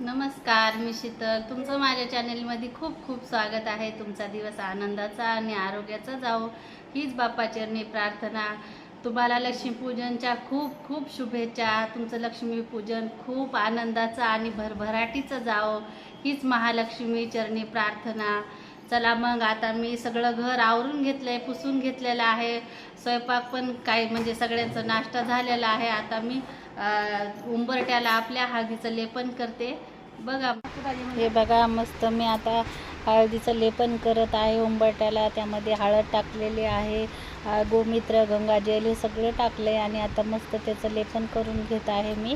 नमस्कार मी शीतल. तुमचं माझ्या चॅनेलमध्ये खूप खूप स्वागत आहे. तुमचा दिवस आनंदाचा आणि आरोग्याचा जावो. हीच बाप्पाचरणी प्रार्थना. तुम्हाला लक्ष्मीपूजनच्या खूप खूप शुभेच्छा. तुमचं लक्ष्मीपूजन खूप आनंदाचं आणि भरभराटीचं जावो. हीच महालक्ष्मी चरणी प्रार्थना. चला मग आता मी सगळं घर आवरून घेतलं आहे पुसून घेतलेलं आहे. स्वयंपाक पण काही म्हणजे सगळ्यांचा नाश्ता झालेला आहे. आता मी उंबरट्याला आपल्या हळदीचं लेपन करते. बघा. हे बघा मस्त मी आता हळदीचं लेपन करत आहे उंबरट्याला त्यामध्ये हळद टाकलेली आहे. गोमित्र गंगाजल हे सगळं टाकलं आहे आणि आता मस्त त्याचं लेपन करून घेत आहे मी.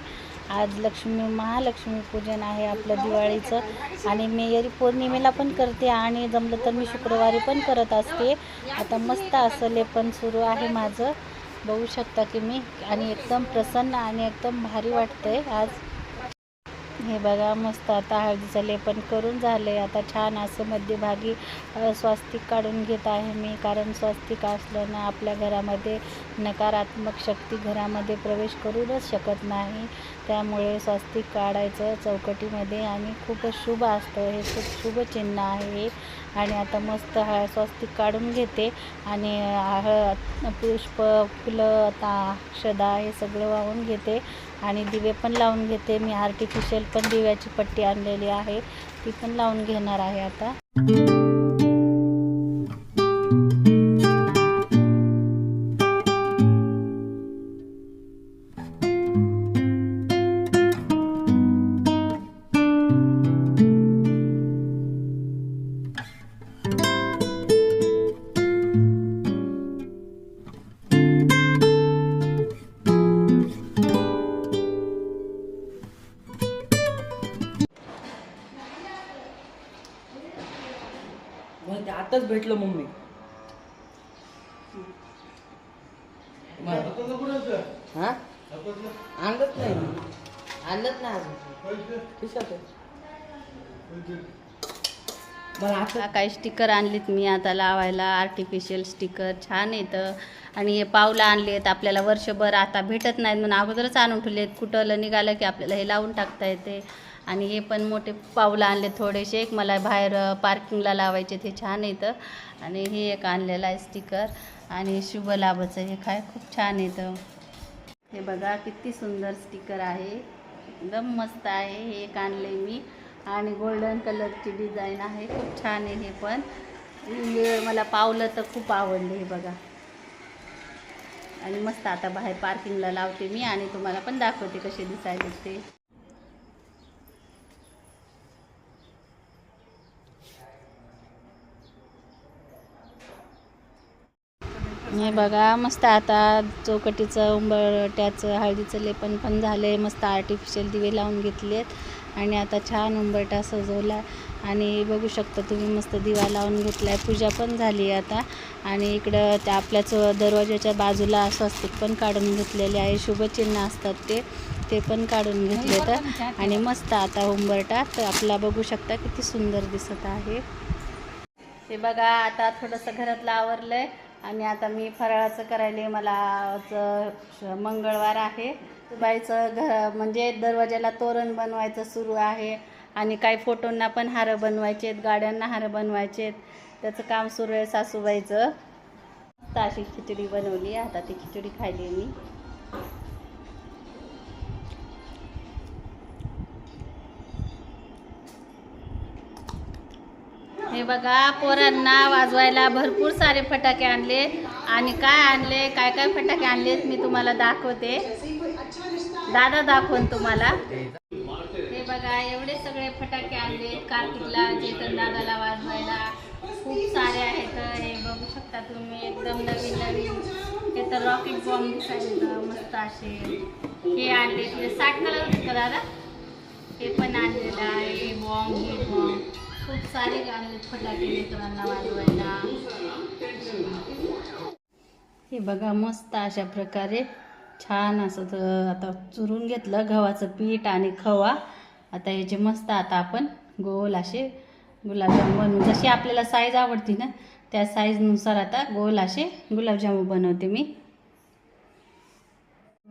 आज लक्ष्मी महालक्ष्मी पूजन आहे आपलं दिवाळीचं. आणि मी पौर्णिमेला पण करते आणि जमलं तर मी शुक्रवारी पण करत असते. आता मस्त असं लेपन सुरू आहे माझं. बघू शकता की मी. आणि एकदम प्रसन्न आणि एकदम भारी वाटतंय आज. हे बघा मस्त आता हळदीचं लेपन करून झालंय. आता छान असं मध्यभागी स्वास्तिक काढून घेत आहे मी कारण स्वास्तिक असल्यानं आपल्या घरामध्ये नकारात्मक शक्ती घरामध्ये प्रवेश करूनच शकत नाही. त्यामुळे स्वास्तिक काढायचं चौकटीमध्ये आणि खूपच शुभ असतं. हे खूप शुभ चिन्ह आहे. आणि आता मस्त हळद स्वस्तिक काढून घेते. आणि हळद पुष्प फुलं आता अक्षदा हे सगळं वाहून घेते. आणि दिवे पण लावून घेते. मी आर्टिफिशियल पण दिव्याची पट्टी आणलेली आहे. ती पण लावून घेणार आहे आता. भेटलं मम्मी. हा? आणलंच नाही आणलंच नाही अजून. खिशात काही स्टिकर आणलीत मी आता लावायला आर्टिफिशियल स्टिकर छान येतं आणि हे पावलं आणलेत आपल्याला वर्षभर आता भेटत नाहीत म्हणून अगोदरच आणून ठेवलेत. कुठलं निघालं की आपल्याला हे लावून टाकता येते. आणि हे पण मोठे पावलं आणले थोडेसे. एक मला बाहेर पार्किंगला लावायचे ते छान येतं आणि हे एक आणलेलं आहे स्टिकर. आणि शुभ लाभाचं हे काय खूप छान येतं हे बघा किती सुंदर स्टिकर आहे. एकदम मस्त आहे. हे एक आणले मी. आणि गोल्डन कलरची डिझाईन आहे. खूप छान आहे हे पण. हे मला पावलं तर खूप आवडले हे बघा. आणि मस्त आता बाहेर पार्किंगला लावते मी आणि तुम्हाला पण दाखवते कसे दिसायचे ते. हे बघा मस्त आता चौकटीचं उंबरट्याचं हळदीचं लेपन पण झालं आहे मस्त आर्टिफिशियल दिवे लावून घेतलेत. आणि आता छान उंबरटा सजवला. आणि बघू शकता तुम्ही मस्त दिवा लावून घेतला आहे पूजा पण झाली आहे आता. आणि इकडं त्या आपल्याच दरवाजाच्या बाजूला स्वस्तिक पण काढून घेतलेले आहे. शुभचिन्ह असतात ते. ते पण काढून घेतले तर आणि मस्त आता उंबरटा तर आपला बघू शकता किती सुंदर दिसत आहे. हे बघा आता थोडंसं घरातलं आवरलं आहे आणि आता मी फराळाचं करायला मला मंगळवार आहे. बाईचं घर म्हणजे दरवाजाला तोरण बनवायचं सुरू आहे आणि काही फोटोंना पण हारं बनवायचे आहेत गाड्यांना हार बनवायचे आहेत त्याचं काम सुरू आहे सासूबाईचं. आता अशी खिचडी बनवली आता ती खिचडी खायली मी. हे बघा पोरांना वाजवायला भरपूर सारे फटाके आणले. आणि काय आणले? काय काय फटाके आणलेत मी तुम्हाला दाखवते. दादा दाखवून तुम्हाला. हे बघा एवढे सगळे फटाके आणलेत कार्तिकला चेतन दादाला वाजवायला. खूप सारे आहेत. हे बघू शकता तुम्ही एकदम नवीन नवीन. हे तर रॉकेट बॉम्ब दिसायला मस्त असे. हे आणले साठ कलर होते का दादा? हे पण आणलेलं आहे. बॉम्ब हे बॉम्ब खूप सारे आणलेत फटाके मित्रांना वाजवायला. हे बघा मस्त अशा प्रकारे छान असं आता चुरून घेतलं गव्हाचं पीठ आणि खवा. आता याचे मस्त आता आपण गोल असे गुलाबजाम बनवू. जशी आपल्याला साईज आवडती ना त्या साईजनुसार आता गोल असे गुलाबजामून बनवते मी.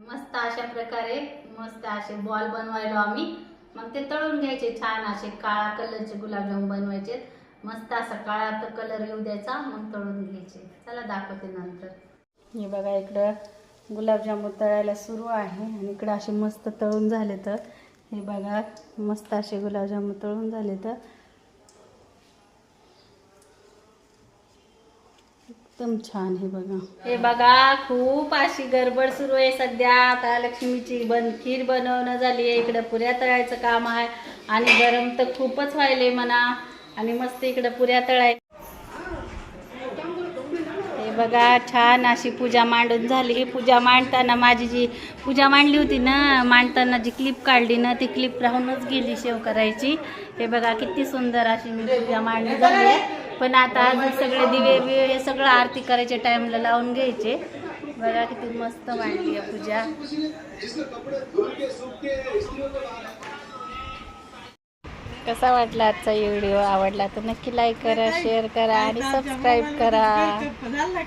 मस्त अशा प्रकारे मस्त असे बॉल बनवायलो आम्ही. मग ते तळून घ्यायचे छान असे काळा कलरचे गुलाबजाम बनवायचे. मस्त असा काळा तर कलर येऊ द्यायचा मग तळून घ्यायचे. चला दाखवते नंतर. हे बघा इकडं गुलाबजामुन तळायला सुरू आहे आणि इकडं असे मस्त तळून झाले तर. हे बघा मस्त असे गुलाबजामुन तळून झाले तर. एकदम छान हे बघा. हे बघा खूप अशी गडबड सुरू आहे सध्या. आता लक्ष्मीची बन खीर बनवणं झाली आहे. इकडं पुऱ्या तळायचं काम आहे. आणि गरम तर खूपच व्हायले म्हणा. आणि मस्त इकडं पुऱ्या तळाय हे बघा छान अशी पूजा मांडून झाली. पूजा मांडताना माझी जी पूजा मांडली होती ना मांडताना जी क्लिप काढली ना ती क्लिप राहूनच गेली शेव करायची हे बघा किती सुंदर अशी मी पूजा मांडली झाली आहे. पण आता अजून सगळे दिवे बिवे हे सगळं आरती करायच्या टाईमला लावून घ्यायचे. बघा किती मस्त मांडली आहे पूजा. कसा वाटला आजचा व्हिडिओ आवडला तर नक्की लाईक करा शेअर करा आणि सबस्क्राईब करा